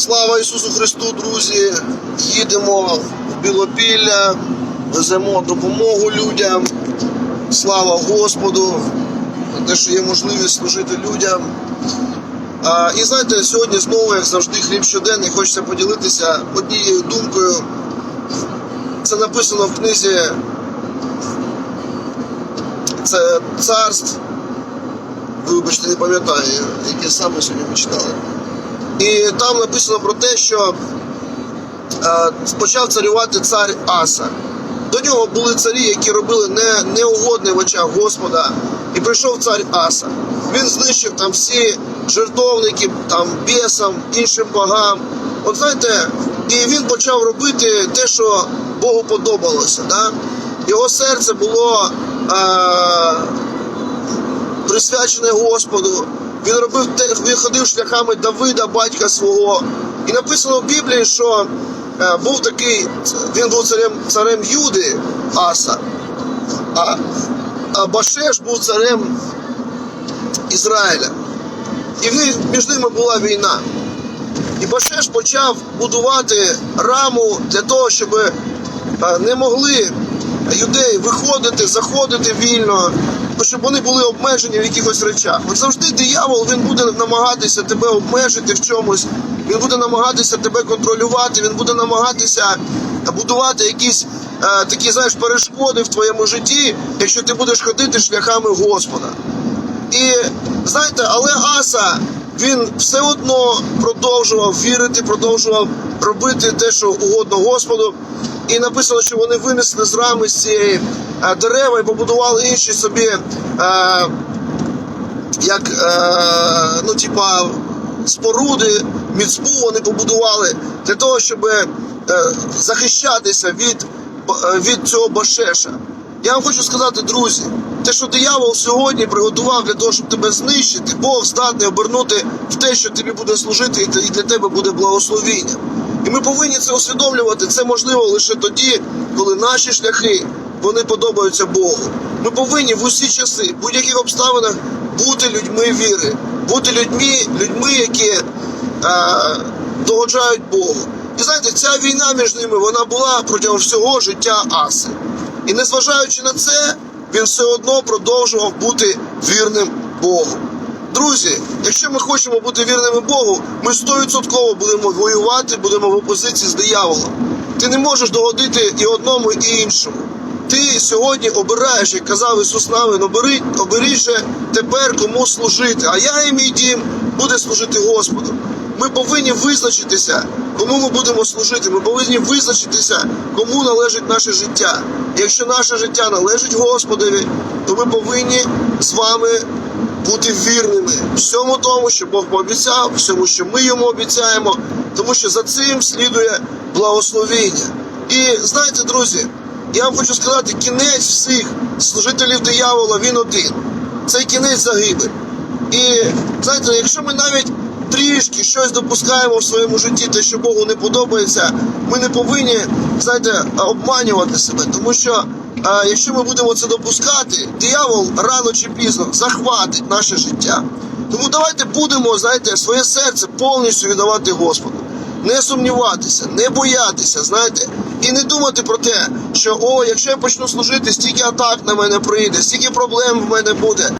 Слава Ісусу Христу, друзі! Їдемо в Білопілля, веземо допомогу людям. Слава Господу! те, що є можливість служити людям. А, і знаєте, сьогодні знову, як завжди, хліб щоденний, хочеться поділитися однією думкою. Це написано в книзі це царств. Вибачте, не пам'ятаю, яке саме сьогодні ми читали. І там написано про те, що е, почав царювати цар Аса. До нього були царі, які робили не, неугодне в очах Господа. І прийшов цар Аса. Він знищив там всі жертовники, там бісам, іншим богам. От знаєте, і він почав робити те, що Богу подобалося. Да? Його серце було е, присвячене Господу. Він робив те, він ходив шляхами Давида, батька свого. І написано в Біблії, що е, був такий, він був царем, царем Юди Аса, а, а Башеш був царем Ізраїля. І в- між ними була війна. І Башеш почав будувати раму для того, щоб е, не могли юдеї виходити, заходити вільно, щоб вони були обмежені в якихось речах. От завжди диявол він буде намагатися тебе обмежити в чомусь, він буде намагатися тебе контролювати, він буде намагатися будувати якісь е, такі, знаєш, перешкоди в твоєму житті, якщо ти будеш ходити шляхами Господа. І знаєте, але Аса він все одно продовжував вірити, продовжував робити те, що угодно Господу. І написано, що вони винесли з рами з цієї е, дерева і побудували інші собі, е, як е, ну, типа, споруди, міцпу вони побудували для того, щоб е, захищатися від, е, від цього башеша. Я вам хочу сказати, друзі, те, що диявол сьогодні приготував для того, щоб тебе знищити, Бог здатний обернути в те, що тобі буде служити, і для тебе буде благословіння. Ми повинні це усвідомлювати. Це можливо лише тоді, коли наші шляхи вони подобаються Богу. Ми повинні в усі часи, в будь-яких обставинах бути людьми віри, бути людьми, людьми, які е, догоджають Богу. І знаєте, ця війна між ними вона була протягом всього життя Аси. І незважаючи на це, він все одно продовжував бути вірним Богу. Друзі, якщо ми хочемо бути вірними Богу, ми 100% будемо воювати, будемо в опозиції з дияволом. Ти не можеш догодити і одному, і іншому. Ти сьогодні обираєш, як казав Ісус Навин, обери, оберіть же тепер кому служити. А я і мій дім буде служити Господу. Ми повинні визначитися, кому ми будемо служити. Ми повинні визначитися, кому належить наше життя. Якщо наше життя належить Господові, то ми повинні з вами бути вірними всьому тому, що Бог пообіцяв, всьому, що ми йому обіцяємо, тому що за цим слідує благословіння. І знаєте, друзі, я вам хочу сказати, кінець всіх служителів диявола він один. Цей кінець загибель. І знаєте, якщо ми навіть трішки щось допускаємо в своєму житті, те, що Богу не подобається, ми не повинні, знаєте, обманювати себе, тому що якщо ми будемо це допускати, диявол рано чи пізно захватить наше життя. Тому давайте будемо, знаєте, своє серце повністю віддавати Господу. Не сумніватися, не боятися, знаєте, і не думати про те, що о, якщо я почну служити, стільки атак на мене прийде, стільки проблем в мене буде.